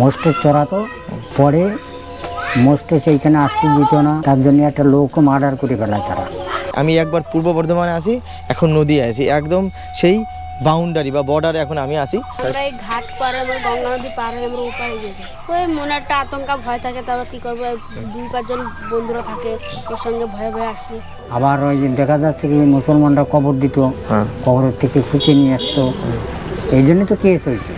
মোস্টে চড়াতো পরে মোস্টে সেইখানে আসতে দিত না তার জন্য একটা লোকও মার্ডার করে ফেলায় তারা। আমি একবার পূর্ব বর্ধমানে আসি এখন নদী আসি। একদম সেই বাউন্ডারি বা বর্ডারে এখন আমি আসি। আমরা এই ঘাট পারে আমরা গঙ্গা নদী পার হয়ে আমরা উপায় যেতে ওই মনে একটা আতঙ্কা ভয় থাকে তারপর কি করব? দুই পাঁচজন বন্ধুরা থাকে ওর সঙ্গে ভয়ে ভয়ে আসি। আবার ওই যে দেখা যাচ্ছে কি মুসলমানরা কবর দিত হ্যাঁ। কবরের থেকে খুঁজে নিয়ে আসতো। এই জন্যই তো কেস হয়েছে।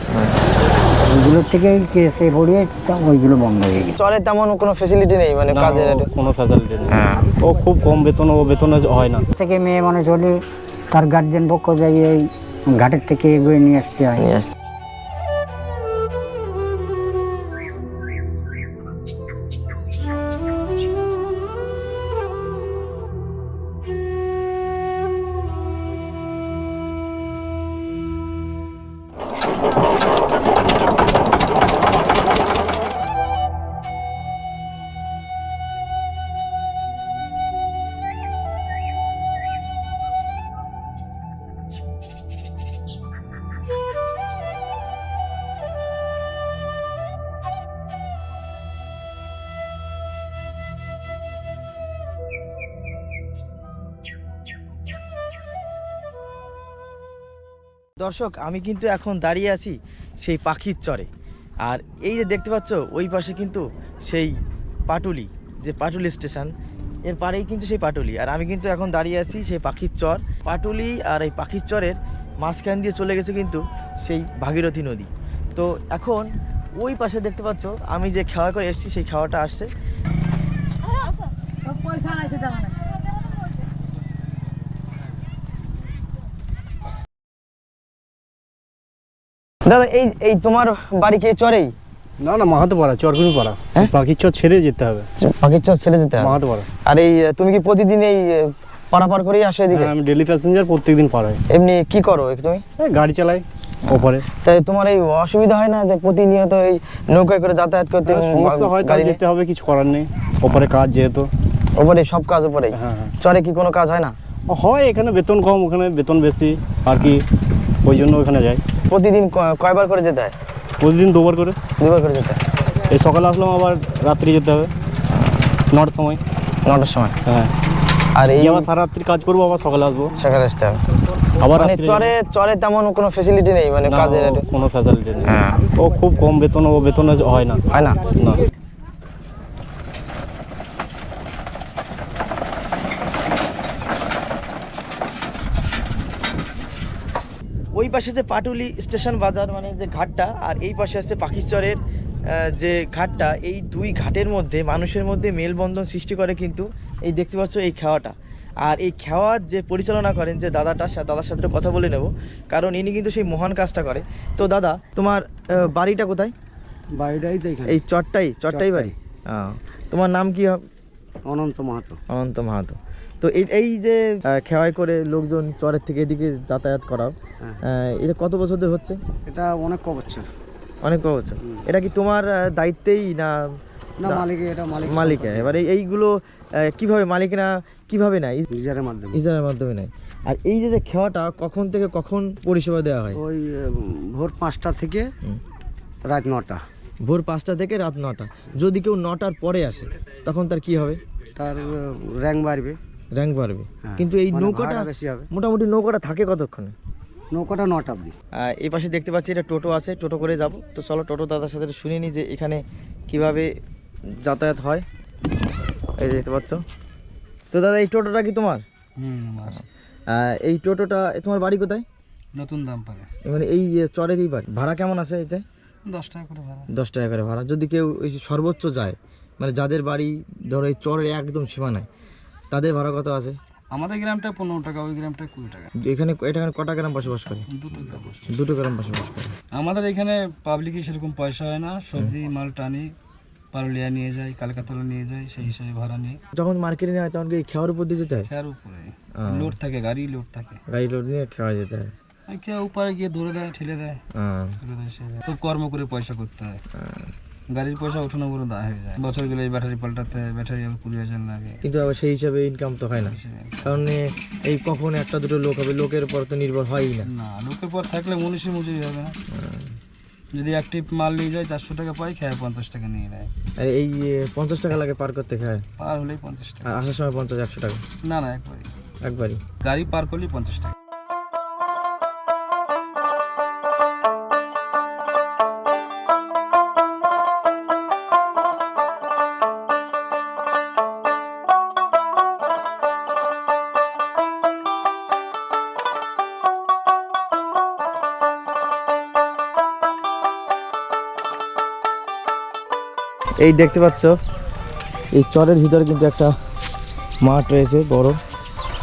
ওইগুলোর থেকেই কেসে পড়িয়ে তা ওইগুলো বন্ধ হয়ে গেছে। চরের তেমন কোনো ফেসিলিটি নেই মানে কাজের কোনো ফ্যাসিলিটি নেই। হ্যাঁ। ও খুব কম বেতন ও বেতনে হয় না। থেকে মেয়ে মানুষ হলে তার গার্জেন পক্ষ যাই এই ঘাটের থেকে এগিয়ে নিয়ে আসতে হয়। দর্শক আমি কিন্তু এখন দাঁড়িয়ে আছি সেই পাখির চরে। আর এই যে দেখতে পাচ্ছ ওই পাশে কিন্তু সেই পাটুলি যে পাটুলি স্টেশনের পাড়েই কিন্তু সেই পাটুলি। আর আমি কিন্তু এখন দাঁড়িয়ে আছি সেই পাখির চর। পাটুলি আর এই পাখির চরের মাঝখান দিয়ে চলে গেছে কিন্তু সেই ভাগীরথী নদী। তো এখন ওই পাশে দেখতে পাচ্ছ আমি যে খাওয়া করে এসেছি সেই খাওয়াটা আসছে। দাদা এই এই তোমার বাড়ি কি চরেই? না না মাহাতো পাড়া চরকুনি পাড়া। হ্যাঁ? পাখির চর ছেড়ে যেতে হবে। পাখির চর ছেড়ে যেতে হবে? মাহাতো পাড়া। আর এই তুমি কি প্রতিদিন এই আহ, পারাপার করেই আসো এদিকে? হ্যাঁ, আমি ডেলি প্যাসেঞ্জার প্রত্যেকদিন পাড়াই এমনি কি করো তুমি? গাড়ি চালাই ওপরে। তাই তোমার এই অসুবিধা হয় না যে প্রতিনিয়ত এই নৌকায় করে যাতায়াত করতে হ্যাঁ, সমস্যা হয় গাড়ি যেতে হবে কিছু করার নেই। ওপরে কাজ যেহেতু। ওপরে সব কাজ ওপরে? হ্যাঁ হ্যাঁ। চরে কি কোনো কাজ হয় না? হয় এখানে বেতন কম ওখানে বেতন বেশি আর কি? ওই জন্য ওখানে যাই। প্রতিদিন কয়বার করে যেতে হয়? প্রতিদিন দুবার করে। দুবার করে যেতে হয়? এই সকালে আসলাম আবার রাত্রি যেতে হবে। নটার সময়। নটার সময়? হ্যাঁ। আর এই আবার সারা রাত্রি কাজ করব আবার সকালে আসব। সকালে আসতে হবে। আবার মানে চরে চরে তেমন কোনো ফেসিলিটি নেই মানে কাজের কোনো ফ্যাসিলিটি নেই। হ্যাঁ। ও খুব কম বেতন ও বেতনে হয় না। হয় না? না। পাশে যে পাটুলি স্টেশন বাজার মানে যে ঘাটটা আর এই পাশে আছে পাখিচরের যে ঘাটটা এই দুই ঘাটের মধ্যে মানুষের মধ্যে মেলবন্ধন সৃষ্টি করে কিন্তু এই দেখতে পাচ্ছ এই খেওয়াটা। আর এই খেওয়ার যে পরিচালনা করেন যে দাদাটা দাদার সাথে কথা বলে নেব কারণ ইনি কিন্তু সেই মহান কাজটা করে। তো দাদা তোমার বাড়িটা কোথায়? বাড়িটাই এই চটটাই চটটাই আহ, তোমার নাম কি হবে? অনন্ত মাহাতো। অনন্ত মাহাতো। তো এই যে আহ, খেওয়াই করে লোকজন চরের থেকে এদিকে যাতায়াত করাও হ্যাঁ। এটা কত বছর ধরে হচ্ছে? এটা অনেক কবচ্ছে অনেক বছর এটা কি তোমার দায়িত্বেই না না মালিক এটা মালিক মালিকের? এবার এই- এইগুলো কীভাবে মালিকরা কীভাবে নেয়? মাধ্যমে। ইজারার মাধ্যমে নেয়। আর এই যে যে খেওয়াটা কখন থেকে কখন পরিষেবা দেওয়া হয়? ওই ভোর পাঁচটা থেকে রাত নটা। ভোর পাঁচটা থেকে রাত নটা। যদি কেউ নটার পরে আসে তখন তার কি হবে? তার র্যাঙ্ক বাড়বে। র্যাঙ্ক বাড়বে। হ্যাঁ, কিন্তু এই মানে নৌকাটা বেশি হবে। মোটামুটি নৌকাটা থাকে কতক্ষণে? নৌকাটা নটা অবধি। এই পাশে দেখতে পাচ্ছি এটা টোটো আছে টোটো করে যাব। তো চলো টোটো দাদার সাথে একটু শুনে নিই যে এখানে কীভাবে যাতায়াত হয়। এই দেখতে পাচ্ছ। তো দাদা এই টোটোটা কি তোমার? এই টোটোটা তোমার বাড়ি কোথায়? নতুন দাম পাবে মানে এই যে চরেরই বাড়ি। ভাড়া কেমন আছে এতে? দশ টাকা করে ভাড়া। দশ টাকা করে ভাড়া। যদি কেউ সর্বোচ্চ যায় মানে যাদের বাড়ি ধরো এই চরের একদম সীমানায় তাদের ভাড়া কত আছে? আমাদের গ্রামটা পনেরো টাকা ওই গ্রামটা কুড়ি টাকা। এখানে এখানে কটা গ্রাম বসবাস করে? দুটো গ্রাম দুটো গ্রাম বসবাস করে। আমাদের এখানে পাবলিকে সেরকম পয়সা হয় না সবজি মাল টানি পারুলিয়া নিয়ে যায় কালকাতলা নিয়ে যায় সেই হিসাবে ভাড়া নিয়ে। যখন মার্কেটে নেওয়া হয় তখন কি খেয়ার উপর দিয়ে যেতে হয়? খেয়ার উপরে। লোড থাকে গাড়ি লোড থাকে। গাড়ি লোড নিয়ে খাওয়া যেতে হয়। কেউ উপরে গিয়ে ধরে দেয় ঠেলে দেয়। দেয় খুব কর্ম করে পয়সা করতে হয়। গাড়ির পয়সা ওঠানো বড় দায় হয়ে যায়। বছর গেলে এই ব্যাটারি পাল্টাতে ব্যাটারি আবার কুড়ি হাজার লাগে। কিন্তু আবার সেই হিসাবে ইনকাম তো হয় না। কারণ এই কখন একটা দুটো লোক হবে লোকের পর তো নির্ভর হয়ই না। না লোকের পর থাকলে মনীষী মজুরি হবে না। যদি এক ট্রিপ মাল নিয়ে যায় চারশো টাকা পাই খেয়ে পঞ্চাশ টাকা নিয়ে নেয়। আর এই পঞ্চাশ টাকা লাগে পার করতে খায়? পার হলেই পঞ্চাশ টাকা। আসার সময় পঞ্চাশ একশো টাকা? না না একবারই। একবারই? গাড়ি পার করলেই পঞ্চাশ টাকা। এই দেখতে পাচ্ছ, এই চরের ভিতরে কিন্তু একটা মাঠ রয়েছে, বড়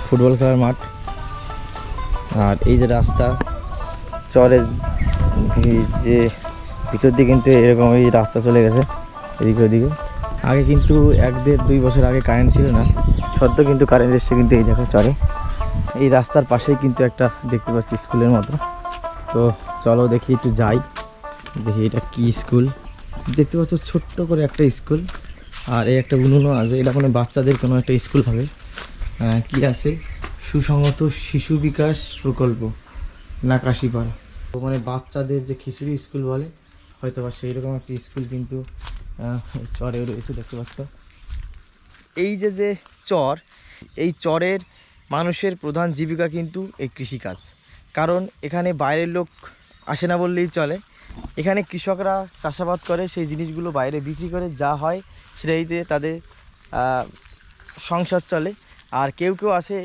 ফুটবল খেলার মাঠ। আর এই যে রাস্তা, চরের যে ভিতর দিয়ে কিন্তু এরকম এই রাস্তা চলে গেছে, এদিকে ওদিকে। আগে কিন্তু এক দেড় দুই বছর আগে কারেন্ট ছিল না, সদ্য কিন্তু কারেন্ট এসছে কিন্তু এই দেখো চরে। এই রাস্তার পাশেই কিন্তু একটা দেখতে পাচ্ছি স্কুলের মতো। তো চলো দেখি একটু যাই, দেখি এটা কি স্কুল। দেখতে পাচ্ছ ছোট্ট করে একটা স্কুল, আর এই একটা উনুনও আছে। এটা কোনো বাচ্চাদের কোনো একটা স্কুল হবে। কি আছে? সুসংহত শিশু বিকাশ প্রকল্প, নাকাশিপাড়া। মানে বাচ্চাদের যে খিচুড়ি স্কুল বলে হয়তো বা সেই রকম একটা স্কুল কিন্তু চরে রয়েছে, দেখতে পাচ্ছ। এই যে যে চর, এই চরের মানুষের প্রধান জীবিকা কিন্তু এই কৃষিকাজ। কারণ এখানে বাইরের লোক আসে না বললেই চলে। এখানে কৃষকরা চাষাবাদ করে, সেই জিনিসগুলো বাইরে বিক্রি করে, যা হয় সেটাই দিয়ে তাদের সংসার চলে। আর কেউ কেউ আসে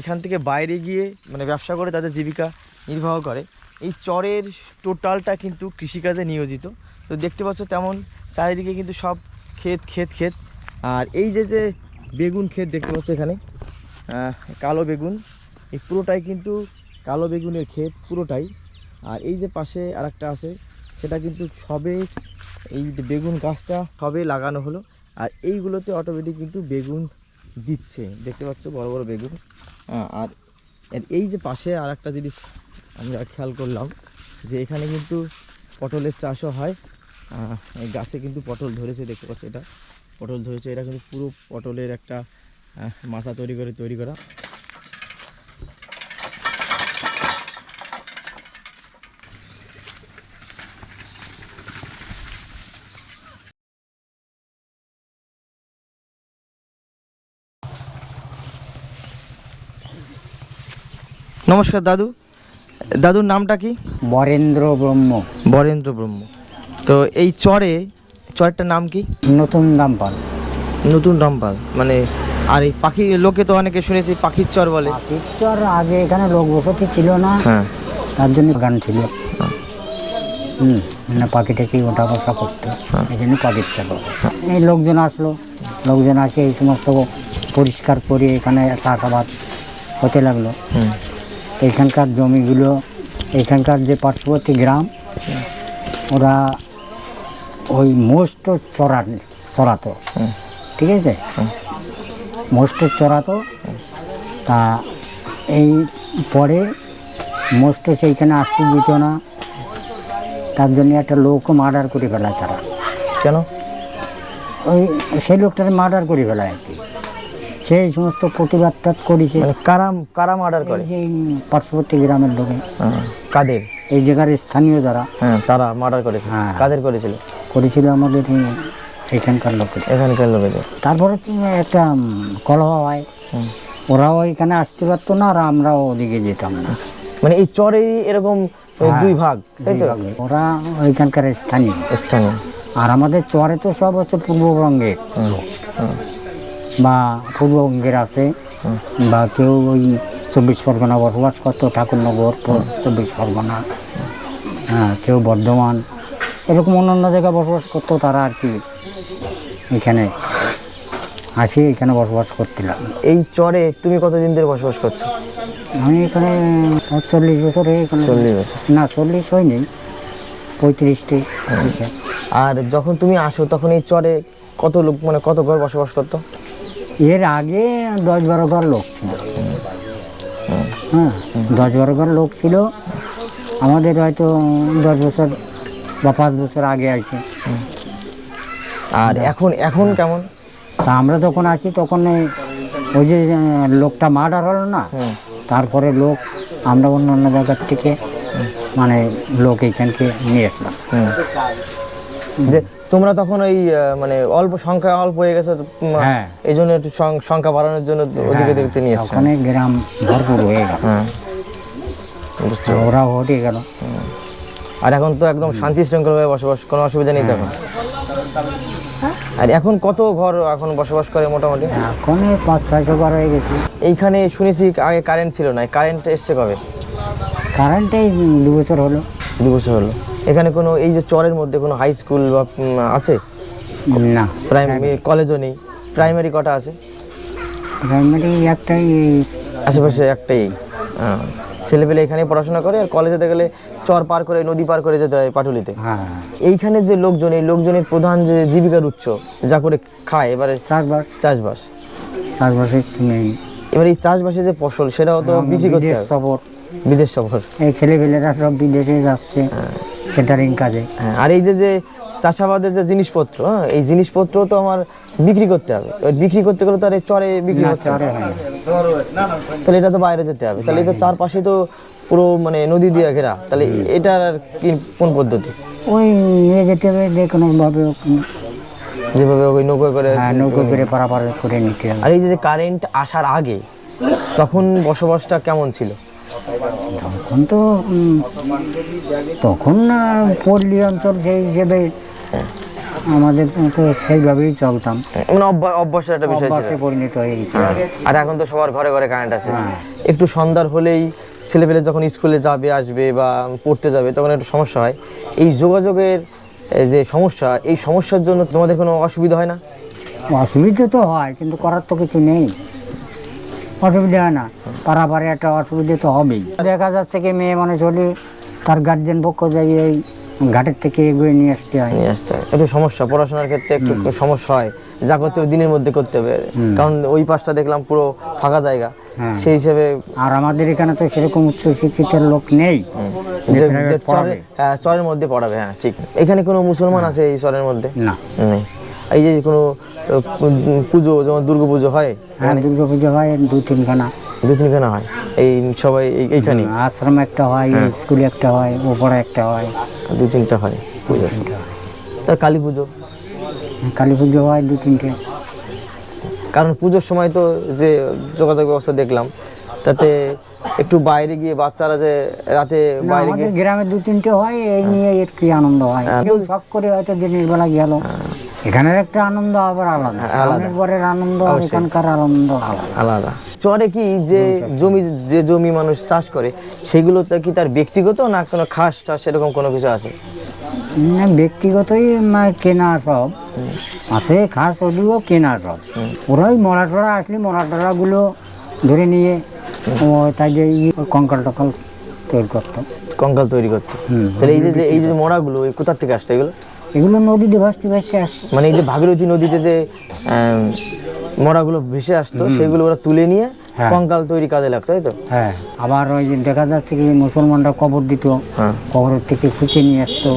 এখান থেকে বাইরে গিয়ে মানে ব্যবসা করে তাদের জীবিকা নির্বাহ করে। এই চরের টোটালটা কিন্তু কৃষিকাজে নিয়োজিত। তো দেখতে পাচ্ছ তেমন চারিদিকে কিন্তু সব ক্ষেত ক্ষেত ক্ষেত। আর এই যে যে বেগুন ক্ষেত দেখতে পাচ্ছ এখানে কালো বেগুন। এই পুরোটাই কিন্তু কালো বেগুনের ক্ষেত, পুরোটাই। আর এই যে পাশে আরেকটা আছে, সেটা কিন্তু সবে এই বেগুন গাছটা সবে লাগানো হলো। আর এইগুলোতে অটোমেটিক কিন্তু বেগুন দিচ্ছে। দেখতে পাচ্ছ বড় বড় বেগুন। আর এই যে পাশে আর একটা জিনিস আমরা খেয়াল করলাম, যে এখানে কিন্তু পটলের চাষও হয়। এই গাছে কিন্তু পটল ধরেছে, দেখতে পাচ্ছ এটা। পটল ধরেছে, এটা কিন্তু পুরো পটলের একটা মাথা তৈরি করে, তৈরি করা। নমস্কার দাদু। দাদুর নামটা কি? বরেন্দ্র ব্রহ্ম। বরেন্দ্র ব্রহ্ম। তো এই চরে চরটার নাম কি? নতুন রামপাল। নতুন রামপাল মানে আর এই পাখি লোকে তো অনেকে শুনেছি পাখির চর বলে। পাখির চর আগে এখানে লোক বসতি ছিল না হ্যাঁ। তার জন্য গান ছিল। হুম মানে পাখিটাকে ওঠা বসা করতো এই জন্য পাখির চর এই লোকজন আসলো লোকজন আসে এই সমস্ত পরিষ্কার করে এখানে চাষাবাদ হতে লাগল। হুম। এখানকার জমিগুলো এখানকার যে পার্শ্ববর্তী গ্রাম ওরা ওই মোষ্ট চড়া চড়াতো। ঠিক আছে? মোষ্ট চড়াতো। তা এই পরে মোষ্ট সেইখানে আসতে দিত না। তার জন্য একটা লোকও মার্ডার করে ফেলায় তারা। কেন? ওই সেই লোকটাকে মার্ডার করে ফেলায় আর কি। সেই সমস্ত প্রতিবাদটা করেছে। মানে কারা কারা মার্ডার করে। এই পার্শ্ববর্তী গ্রামের লোকে। হ্যাঁ, কাদের? এই জায়গার স্থানীয় যারা। হ্যাঁ তারা মার্ডার করেছে হ্যাঁ। কাদের করেছিল? করেছিল আমাদের এখানকার লোকের এখানকার লোকেদের। তারপরে একটা কলহ হয়। ওরাও এখানে আসতে পারতো না আর আমরাও ওদিকে যেতাম না। মানে এই চরেরই এরকম দুই ভাগ তাই তো? ওরা ওইখানকার স্থানীয়। স্থানীয়। আর আমাদের চরে তো সব হচ্ছে পূর্ববঙ্গের লোক। বা পূর্ববঙ্গের আছে বা কেউ ওই চব্বিশ পরগনা বসবাস করতো ঠাকুরনগর চব্বিশ পরগনা হ্যাঁ কেউ বর্ধমান এরকম অন্যান্য জায়গায় বসবাস করতো তারা আর কি এখানে আসি এখানে বসবাস করছিলাম এই চরে তুমি কতদিন ধরে বসবাস করছ? আমি এখানে চল্লিশ বছর হয়ে এখানে চল্লিশ বছর। না চল্লিশ হয়নি পঁয়ত্রিশটি। আর যখন তুমি আসো তখন এই চরে কত লোক মানে কত ঘর বসবাস করতো? এর আগে দশ বারো ঘর লোক ছিল। হ্যাঁ দশ বারো ঘর লোক ছিল। আমাদের হয়তো দশ বছর বা পাঁচ বছর আগে আছে। আর এখন এখন কেমন? তা আমরা যখন আসি তখন ওই যে লোকটা মার্ডার হলো না তারপরে লোক আমরা অন্য অন্য জায়গার থেকে মানে লোক এখানকে নিয়ে আসলাম। যে তোমরা তখন ওই মানে অল্প সংখ্যা অল্প হয়ে গেছে হ্যাঁ। এই জন্য একটু সংখ্যা বাড়ানোর জন্য ওদিকে দেখতে নিয়ে এসছে গ্রাম ভরপুর হয়ে গেল। হ্যাঁ। ওরা হটে গেল। আর এখন তো একদম শান্তি শৃঙ্খলভাবে বসবাস কোনো অসুবিধা নেই তো এখন? আর এখন কত ঘর এখন বসবাস করে মোটামুটি? এখন পাঁচ ছয়শো বার হয়ে গেছে। এইখানে শুনেছি আগে কারেন্ট ছিল না কারেন্ট এসছে কবে? কারেন্টেই দু বছর হলো। দু বছর হলো। এখানে কোনো এই যে চরের মধ্যে কোনো হাই স্কুল বা আছে? না। প্রাইমারি কলেজও নেই। প্রাইমারি কটা আছে? প্রাইমারি একটাই আশেপাশে একটাই। হ্যাঁ। ছেলেপেলে এখানে পড়াশোনা করে আর কলেজে গেলে চর পার করে নদী পার করে যেতে হয় পাটুলিতে। হ্যাঁ। এইখানে যে লোকজন এই লোকজনের প্রধান যে জীবিকার উৎস যা করে খায় এবারে চাষবাস। চাষবাস। চাষবাসের এবার এই চাষবাসে যে ফসল সেটাও তো বিক্রি করতে সফর। বিদেশ সফর। এই ছেলেপেলেরা সব বিদেশে যাচ্ছে। সেন্টারিং কাজে। হ্যাঁ আর এই যে যে চাষাবাদের যে জিনিসপত্র হ্যাঁ, এই জিনিসপত্র তো আমার বিক্রি করতে হবে। বিক্রি করতে গেলে তো আর চরে বিক্রি হচ্ছে। তাহলে এটা তো বাইরে যেতে হবে। তাহলে এটা চারপাশে তো পুরো মানে নদী দিয়ে ঘেরা। তাহলে এটার আর কি কোন পদ্ধতি? ওই নিয়ে যেতে হবে যে কোনোভাবে যেভাবে ওই নৌকো করে হ্যাঁ নৌকো করে পারাপার করে নিতে হবে। আর এই যে কারেন্ট আসার আগে তখন বসবাসটা কেমন ছিল? তখন তো তখন না পল্লী অঞ্চল সেই হিসেবে আমাদের তো সেইভাবেই চলতাম। মানে অভ্যাসের একটা বিষয় অভ্যাসে পরিণত হয়ে গেছে আর এখন তো সবার ঘরে ঘরে কারেন্ট আছে। হ্যাঁ। একটু সন্ধ্যার হলেই ছেলেপেলে যখন স্কুলে যাবে আসবে বা পড়তে যাবে তখন একটু সমস্যা হয়। এই যোগাযোগের যে সমস্যা এই সমস্যার জন্য তোমাদের কোনো অসুবিধা হয় না? অসুবিধা তো হয় কিন্তু করার তো কিছু নেই। অসুবিধা হয় না। পারাপারে একটা অসুবিধা তো হবেই। দেখা যাচ্ছে কি মেয়ে মানুষ হলে তার গার্জেন পক্ষ যাই এই ঘাটের থেকে এগিয়ে নিয়ে আসতে হয়। নিয়ে আসতে হয়। একটু সমস্যা পড়াশোনার ক্ষেত্রে একটু সমস্যা হয়। যা করতে হবে দিনের মধ্যে করতে হবে। কারণ ওই পাশটা দেখলাম পুরো ফাঁকা জায়গা। হ্যাঁ। সেই হিসেবে আর আমাদের এখানে তো সেরকম উচ্চ শিক্ষিত লোক নেই। হ্যাঁ, চরের মধ্যে পড়াবে হ্যাঁ ঠিক। এখানে কোনো মুসলমান আছে এই চরের মধ্যে? না। নেই। এই যে কোনো পুজো যেমন দুর্গা পুজো হয় হ্যাঁ দুর্গা পুজো হয় দু তিনখানা। দু তিনখানা হয়। এই সবাই এইখানে আশ্রম একটা হয় স্কুলে একটা হয় ওপরে একটা হয়। দু তিনটা হয় পুজো। তার কালী পুজো? কালী পুজো হয় দু তিনটে কারণ পুজোর সময় তো যে যোগাযোগ ব্যবস্থা দেখলাম তাতে একটু বাইরে গিয়ে বাচ্চারা যে রাতে বাইরে গিয়ে গ্রামে দু তিনটে হয় এই নিয়ে কি আনন্দ হয়। কেউ শখ করে হয়তো দিনের বেলা গেল। এখানের একটা আনন্দ আবার আলাদা। পরের আনন্দ আর এখানকার আনন্দ আলাদা। আলাদা। চরে কি যে জমি যে জমি মানুষ চাষ করে সেগুলোতে কি তার ব্যক্তিগত না কোনো খাস টাস সেরকম কোনো কিছু আছে? না ব্যক্তিগতই মানে কেনা সব। আছে খাস ওদিও কেনা সব। ওরা ওই মরা টরা আসলে মরা টরাগুলো ধরে নিয়ে ও তাই যে কঙ্কাল টকাল তৈরি করতো। কঙ্কাল তৈরি করতে। তাহলে এই যে এই যে মরাগুলো কোথার থেকে আসতো এগুলো? এগুলো নদীতে ভাসতে ভাসতে আসছে মানে এই যে ভাগীরথী নদীতে যে মরাগুলো ভেসে আসতো সেগুলো ওরা তুলে নিয়ে হ্যাঁ। কঙ্কাল তৈরি কাজে লাগতো তাই তো? হ্যাঁ। আবার ওই যে দেখা যাচ্ছে কি মুসলমানরা কবর দিত হ্যাঁ। কবরের থেকে খুঁজে নিয়ে আসতো।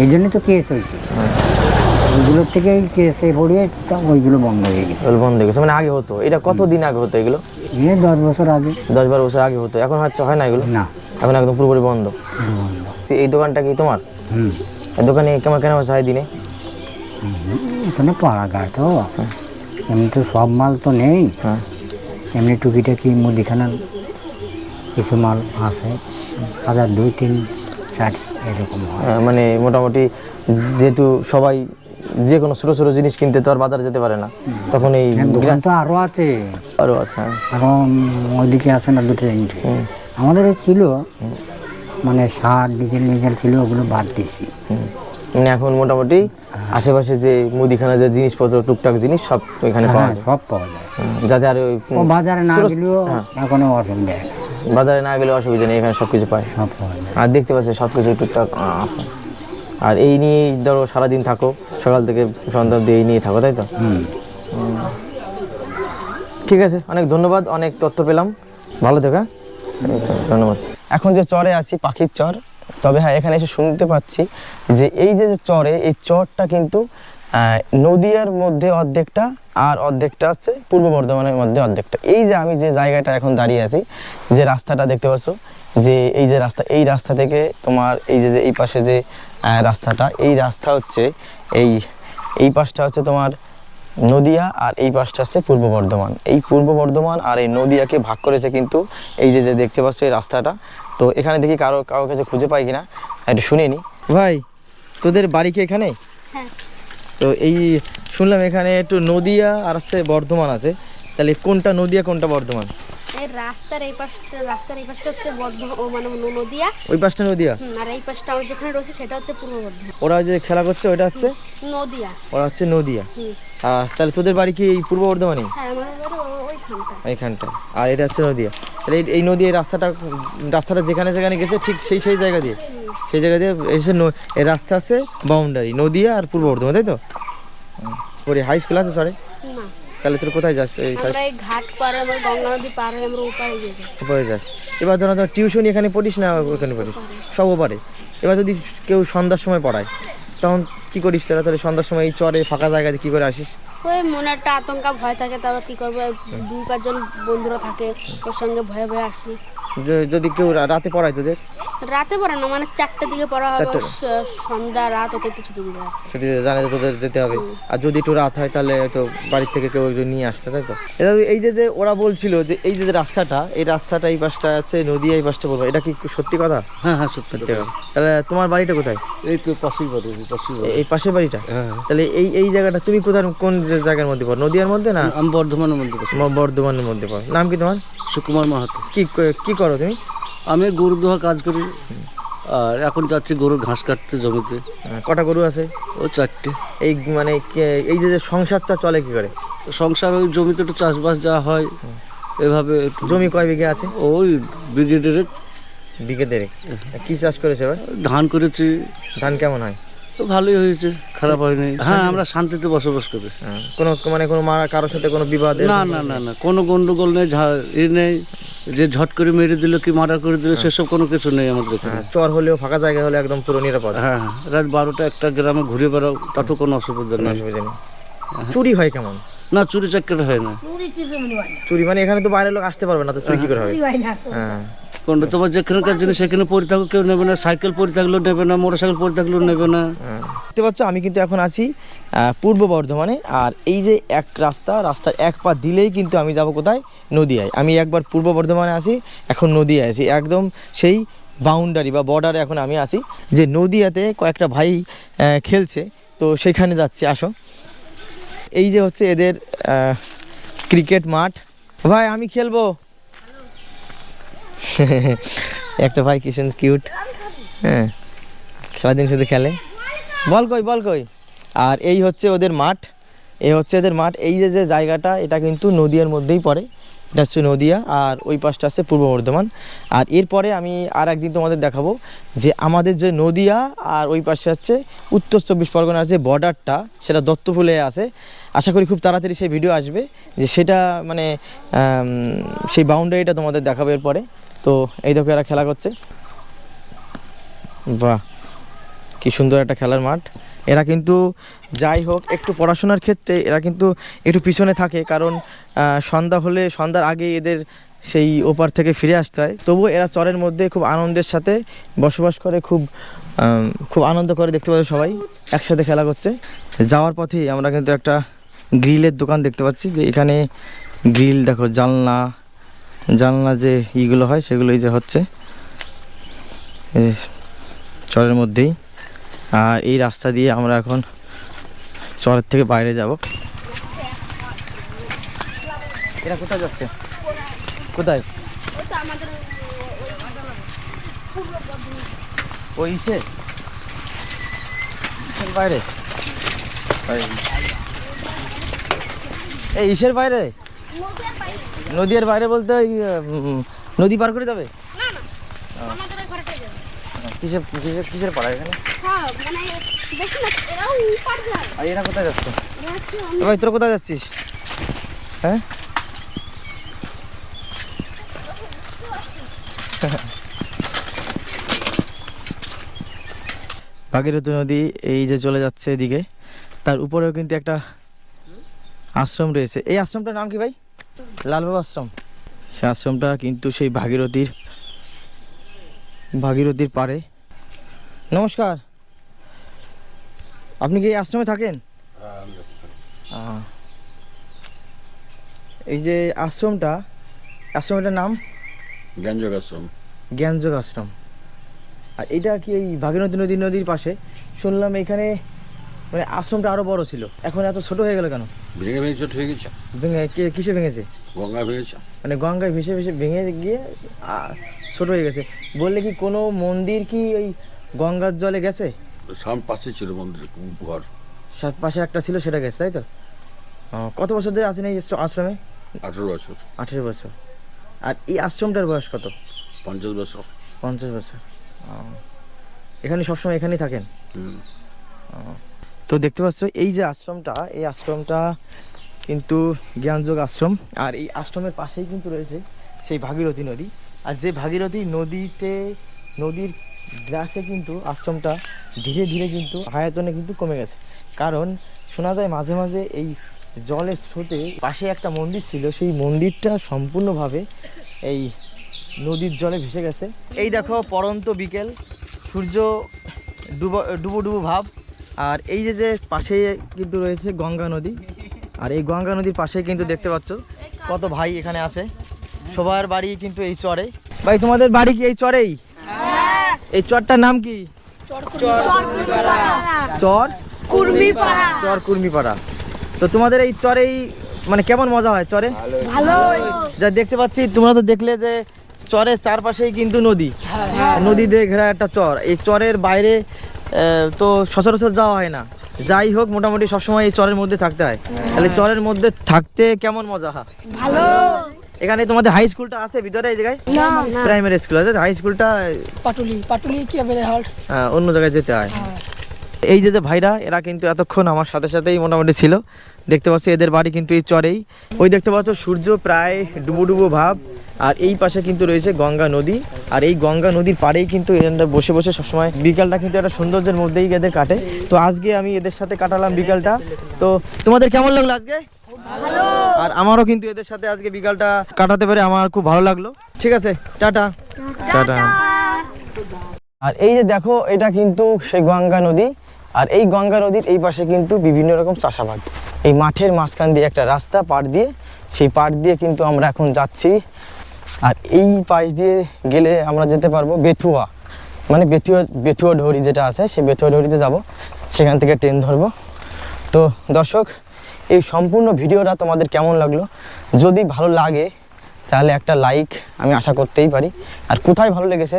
এই জন্যই তো কেস হয়েছে। ওইগুলোর থেকেই কেসে পড়িয়ে ওইগুলো বন্ধ হয়ে গেছে। বন্ধ হয়ে গেছে। মানে আগে হতো? এটা কতদিন আগে হতো এগুলো? এই দশ বছর আগে। দশ বারো বছর আগে হতো। এখন হচ্ছে হয় না এগুলো? না। এখন একদম পুরোপুরি বন্ধ। বন্ধ। এই দোকানটা কি তোমার? হুম। দোকানে কেমন কেন হয় দিনে? এখানে পাড়াগার তো। এমনি তো সব মাল তো নেই। হ্যাঁ। এমনি টুকিটাকি মুদিখানার কিছু মাল আছে। হাজার দুই তিন চার এরকম মানে মোটামুটি যেহেতু সবাই যে কোনো ছোটো ছোটো জিনিস কিনতে তো আর বাজারে যেতে পারে না। তখন এই দোকান তো আরও আছে। আরও আছে হ্যাঁ। আরও ওইদিকে আছে না দুটো তিনটে। আমাদেরও ছিল। মানে সার ডিজেল মিজেল ছিল ওগুলো বাদ দিয়েছি। মানে এখন মোটামুটি আশেপাশে যে মুদিখানা যে জিনিসপত্র টুকটাক জিনিস সব এখানে পাওয়া হ্যাঁ যায়। সব পাওয়া যায়। যাতে আর ওই বাজারে না গেলেও এখনও অসুবিধা হয়। বাজারে না গেলে অসুবিধা নেই এখানে সব কিছু পায়। সব পাওয়া যায়। আর দেখতে পাচ্ছি সব কিছু টুকটাক আছে। আর এই নিয়েই ধরো সারাদিন থাকো সকাল থেকে সন্ধ্যা অব্দি এই নিয়ে থাকো তাই তো? ঠিক আছে অনেক ধন্যবাদ অনেক তথ্য পেলাম। ভালো থেকো হ্যাঁ? ধন্যবাদ। এখন যে চরে আছি, পাখির চর, তবে হ্যাঁ এখানে এসে শুনতে পাচ্ছি যে এই যে চরে, এই চরটা কিন্তু নদীয়ার মধ্যে অর্ধেকটা আর অর্ধেকটা হচ্ছে পূর্ব বর্ধমানের মধ্যে অর্ধেকটা। এই যে আমি যে জায়গাটা এখন দাঁড়িয়ে আছি, যে রাস্তাটা দেখতে পাচ্ছ, যে এই যে রাস্তা, এই রাস্তা থেকে তোমার এই যে এই পাশে যে রাস্তাটা, এই রাস্তা হচ্ছে এই এই পাশটা হচ্ছে তোমার নদিয়া আর এই পাশটা হচ্ছে পূর্ব বর্ধমান। এই পূর্ব বর্ধমান আর এই নদিয়াকে ভাগ করেছে কিন্তু এই যে দেখতে পাচ্ছ এই রাস্তাটা তো এখানে দেখি কারও কারোর কাছে খুঁজে পাই কিনা। একটু শুনে নি। ভাই তোদের বাড়ি কি এখানে? হ্যাঁ। তো এই শুনলাম এখানে একটু নদিয়া আর আছে বর্ধমান আছে। তাহলে কোনটা নদিয়া কোনটা বর্ধমান? এই রাস্তার এই পাশটা রাস্তার এই পাশটা হচ্ছে মানে নদিয়া। ওই পাশটা নদিয়া? আর এই পাশটা আমার যেখানে রয়েছে সেটা হচ্ছে পূর্ব বর্ধমান। ওরা যে খেলা করছে ওটা হচ্ছে? নদিয়া। ওরা হচ্ছে নদিয়া। আর তাহলে তোদের বাড়ি কি এই পূর্ব বর্ধমানে হ্যাঁ আমাদের বাড়ি ও- ওইখানটা আর এটা হচ্ছে নদিয়া। তাহলে এই- এই নদী এই রাস্তাটা রাস্তাটা যেখানে যেখানে গেছে ঠিক সেই সেই জায়গা দিয়ে? সেই জায়গা দিয়ে এসে এই রাস্তা আছে বাউন্ডারি নদিয়া আর পূর্ব বর্ধমান তাই তো? পরে হাই স্কুল আছে সরে না। তাহলে তোর কোথায় যাস এই আমরা এই ঘাট পারে আমরা গঙ্গা নদী পারে আমরা উপায় গেছি উপরে যাস। এবার ধরো ধর টিউশন এখানে পড়িস না ওখানে পড়িস? সব পারে এবার যদি কেউ সন্ধ্যার সময় পড়ায় তখন কি করিস তোরা তাহলে সন্ধ্যার সময় এই চরে ফাঁকা জায়গাতে কি করে আসিস? ওই মনে একটা আতঙ্কা ভয় থাকে তারপর কি করব? দুই পাঁচজন বন্ধুরা থাকে ওর সঙ্গে ভয়ে ভয়ে আসি। যদি কেউ রাতে পড়ায় তোদের? রাতে পড়ে না মানে চারটে দিকে পড়া হবে সন্ধ্যা রাত ওতে একটু ছুটি দিতে হবে। সেটি জানে যে তোদের যেতে হবে। আর যদি একটু রাত হয় তাহলে হয়তো বাড়ির থেকে কেউ একজন নিয়ে আসবে তাই তো? এটা এই যে যে ওরা বলছিল যে এই যে রাস্তাটা এই রাস্তাটা এই পাশটা আছে নদী এই পাশটা বলব এটা কি সত্যি কথা? হ্যাঁ হ্যাঁ সত্যি সত্যি কথা। তাহলে তোমার বাড়িটা কোথায়? এই তো পাশেই বাড়ি পাশেই এই পাশের বাড়িটা? হ্যাঁ। তাহলে এই এই জায়গাটা তুমি কোথায় কোন জায়গার মধ্যে পড়ো? নদিয়ার মধ্যে না? আমি বর্ধমানের মধ্যে বর্ধমানের মধ্যে পড়ো। নাম কি তোমার? সুকুমার মাহাতো। কি কি করো তুমি? আমি গরু ধোয়া কাজ করি। আর এখন যাচ্ছি গরুর ঘাস কাটতে জমিতে। হ্যাঁ, কটা গরু আছে? ও চারটে। এই মানে এই যে সংসারটা চলে কি করে? সংসার ওই জমিতে একটু চাষবাস যা হয় এভাবে জমি কয় বিঘে আছে? ওই বিঘে দেড়ে বিঘে দেড়েক। কী চাষ করেছে এবার? ধান করেছি। ধান কেমন হয়? তো ভালোই হয়েছে। খারাপ হয়নি হ্যাঁ আমরা শান্তিতে বসবাস করি। হ্যাঁ, কোনো মানে কোনো মারা কারোর সাথে কোনো বিবাদ না না না না কোনো গন্ডগোল নেই ঝা- ই নেই। যে ঝট করে মেরে দিল কি মার্ডার করে দিল সেসব কোনো কিছু নেই আমাদের এখানে। হ্যাঁ, চর হলেও ফাঁকা জায়গা হলে একদম পুরো নিরাপদ। হ্যাঁ হ্যাঁ রাত বারোটা একটা গ্রামে ঘুরে বেড়াও তাতে কোনো অসুবিধা নেই। অসুবিধা নেই। চুরি হয় কেমন? না চুরি চাকরি হয় না। চুরি মানে এখানে তো বাইরের লোক আসতে পারবে না তো চুরি কি করে হবে হ্যাঁ। কোনটা তোমার যেখানকার জিনিস সেখানে পড়ে থাকো কেউ নেবে না। সাইকেল পড়ে থাকলেও নেবে না মোটর সাইকেল পড়ে থাকলেও নেবে না। হ্যাঁ। দেখতে পাচ্ছ আমি কিন্তু এখন আছি পূর্ব বর্ধমানে। আর এই যে এক রাস্তা রাস্তার এক পা দিলেই কিন্তু আমি যাব কোথায়? নদিয়ায়। আমি একবার পূর্ব বর্ধমানে আছি এখন নদিয়ায় আছি। একদম সেই বাউন্ডারি বা বর্ডারে এখন আমি আছি যে নদিয়াতে কয়েকটা ভাই খেলছে। তো সেখানে যাচ্ছি আসো। এই যে হচ্ছে এদের ক্রিকেট মাঠ। ভাই আমি খেলব। একটা ভাই কিষণ কিউট হ্যাঁ। সারাদিন শুধু খেলে। বল কই বল কই। আর এই হচ্ছে ওদের মাঠ। এই হচ্ছে ওদের মাঠ। এই যে যে জায়গাটা, এটা কিন্তু নদিয়ার মধ্যেই পড়ে। এটা হচ্ছে নদিয়া। আর ওই পাশটা আছে পূর্ব বর্ধমান। আর এরপরে আমি আর একদিন তোমাদের দেখাবো যে আমাদের যে নদিয়া আর ওই পাশে হচ্ছে উত্তর চব্বিশ পরগনার যে বর্ডারটা সেটা দত্তফুলে আছে। আশা করি খুব তাড়াতাড়ি সেই ভিডিও আসবে যে সেটা মানে সেই বাউন্ডারিটা তোমাদের দেখাবো এরপরে। তো এই দেখো এরা খেলা করছে। বাহ, কি সুন্দর একটা খেলার মাঠ। এরা কিন্তু যাই হোক, একটু পড়াশোনার ক্ষেত্রে এরা কিন্তু একটু পিছনে থাকে, কারণ সন্ধ্যা হলে, সন্ধ্যার আগে এদের সেই ওপার থেকে ফিরে আসতে হয়। তবুও এরা চরের মধ্যে খুব আনন্দের সাথে বসবাস করে, খুব খুব আনন্দ করে, দেখতে পাচ্ছি সবাই, একসাথে খেলা করছে। যাওয়ার পথেই আমরা কিন্তু একটা গ্রিলের দোকান দেখতে পাচ্ছি, যে এখানে গ্রিল, দেখো জানলা জানলা যে ইগুলো হয় সেগুলোই যে হচ্ছে চরের মধ্যেই। আর এই রাস্তা দিয়ে আমরা এখন চরের থেকে বাইরে যাব। এরা কোথায় যাচ্ছে? কোথায়? ওই ইসের বাইরে? এই ইসের বাইরে? নদীর বাইরে বলতে ওই নদী পার করে যাবে? কিসের কিসের কিসের পাড়া এখানে? হ্যাঁ মানে আর এরা কোথায় যাচ্ছে? ভাই তোরা কোথায় যাচ্ছিস? হ্যাঁ? ভাগীরথী নদী এই যে চলে যাচ্ছে এদিকে তার উপরেও কিন্তু একটা আশ্রম রয়েছে। এই আশ্রমটার নাম কি ভাই? লালবাবা আশ্রম? সে আশ্রমটা কিন্তু সেই ভাগীরথীর ভাগীরথীর পাড়ে। নমস্কার। আপনি কি এই আশ্রমে থাকেন? এই যে আশ্রমটা আশ্রমটার নাম? জ্ঞানযোগ আশ্রম। জ্ঞানযোগ আশ্রম। আর এটা কি এই ভাগীরথী নদী নদীর পাশে? শুনলাম এখানে মানে আশ্রমটা আরও বড় ছিল। এখন এত ছোট হয়ে গেল কেন? ভেঙে ভেঙে চোট হয়ে গেছে। ভেঙে কিসে ভেঙেছে? গঙ্গা ভেঙেছে। মানে গঙ্গায় ভেসে ভেসে ভেঙে গিয়ে ছোট হয়ে গেছে। বললে কি কোনো মন্দির কি ওই গঙ্গার জলে গেছে? সাম পাশে ছিল মন্দির ঘর। সাত পাশে একটা ছিল সেটা গেছে তাই তো? কত বছর ধরে আছেন এই আশ্রমে? আঠেরো বছর। আঠেরো বছর। আর এই আশ্রমটার বয়স কত? পঞ্চাশ বছর। পঞ্চাশ বছর। এখানে সবসময় এখানেই থাকেন। তো দেখতে পাচ্ছ এই যে আশ্রমটা এই আশ্রমটা কিন্তু জ্ঞানযোগ আশ্রম, আর এই আশ্রমের পাশেই কিন্তু রয়েছে সেই ভাগীরথী নদী। আর যে ভাগীরথী নদীতে, নদীর গ্রাসে কিন্তু আশ্রমটা ধীরে ধীরে কিন্তু আয়তনে কিন্তু কমে গেছে। কারণ শোনা যায় মাঝে মাঝে এই জলের স্রোতে পাশে একটা মন্দির ছিল, সেই মন্দিরটা সম্পূর্ণভাবে এই নদীর জলে ভেসে গেছে। এই দেখো পরন্ত বিকেল, সূর্য ডুবো ডুবো ভাব, আর এই যে যে পাশে কিন্তু রয়েছে গঙ্গা নদী আর এই গঙ্গা নদীর পাশে কিন্তু দেখতে পাচ্ছ কত ভাই এখানে আছে। সবার বাড়ি কিন্তু এই চরে। ভাই তোমাদের বাড়ি কি এই চরেই? এই চরটার নাম কি? চর কুর্মি পাড়া চর কুর্মিপাড়া। তো তোমাদের এই চরেই মানে কেমন মজা হয় চরে? ভালো। যা দেখতে পাচ্ছি তোমরা তো দেখলে যে চরের চারপাশেই কিন্তু নদী। নদী দিয়ে ঘেরা একটা চর। এই চরের বাইরে তো সচরাচর যাওয়া হয় না। যাই হোক মোটামুটি সবসময় এই চরের মধ্যে থাকতে হয়। তাহলে চরের মধ্যে থাকতে কেমন মজা হয়? ভালো। এখানে তোমাদের হাই স্কুলটা আছে ভিতরে এই জায়গায়? না। প্রাইমারি স্কুল আছে। হাই স্কুলটা পাটুলি পাটুলি কি হবে হল অন্য জায়গায় যেতে হয়। এই যে যে ভাইরা এরা কিন্তু এতক্ষণ আমার সাথে সাথেই মোটামুটি ছিল। দেখতে পাচ্ছি এদের বাড়ি কিন্তু এই চরেই। ওই দেখতে পাচ্ছ সূর্য প্রায় ডুবো ডুবো ভাব আর এই পাশে কিন্তু রয়েছে গঙ্গা নদী। আর এই গঙ্গা নদীর পাড়েই কিন্তু এরা বসে বসে সবসময় বিকালটা কিন্তু একটা সৌন্দর্যের মধ্যেই এদের কাটে। তো আজকে আমি এদের সাথে কাটালাম বিকালটা। তো তোমাদের কেমন লাগল আজকে? আর আমারও কিন্তু এদের সাথে আজকে বিকালটা কাটাতে পেরে আমার খুব ভালো লাগল। ঠিক আছে টাটা। টাটা। আর এই যে দেখো এটা কিন্তু সেই গঙ্গা নদী। আর এই গঙ্গা নদীর এই পাশে কিন্তু বিভিন্ন রকম চাষাবাদ। এই মাঠের মাঝখান দিয়ে একটা রাস্তা পাড় দিয়ে, সেই পাড় দিয়ে কিন্তু আমরা এখন যাচ্ছি। আর এই পাশ দিয়ে গেলে আমরা যেতে পারব বেথুয়া। মানে বেথুয়া বেথুয়া ঢৌরি যেটা আছে, সেই বেথুয়া ঢৌরিতে যাব। সেখান থেকে ট্রেন ধরবো। তো দর্শক, এই সম্পূর্ণ ভিডিওটা তোমাদের কেমন লাগল? যদি ভালো লাগে, তাহলে একটা লাইক আমি আশা করতেই পারি। আর কোথায় ভালো লেগেছে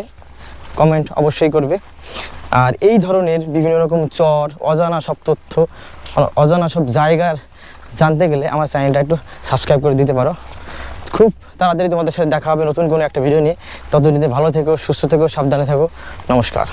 কমেন্ট অবশ্যই করবে। আর এই ধরনের বিভিন্ন রকম চর, অজানা সব তথ্য অজানা সব জায়গার জানতে গেলে আমার চ্যানেলটা একটু সাবস্ক্রাইব করে দিতে পারো। খুব তাড়াতাড়ি তোমাদের সাথে দেখা হবে নতুন কোনো একটা ভিডিও নিয়ে। ততদিনে ভালো থেকো, সুস্থ থেকো, সাবধানে থাকো। নমস্কার।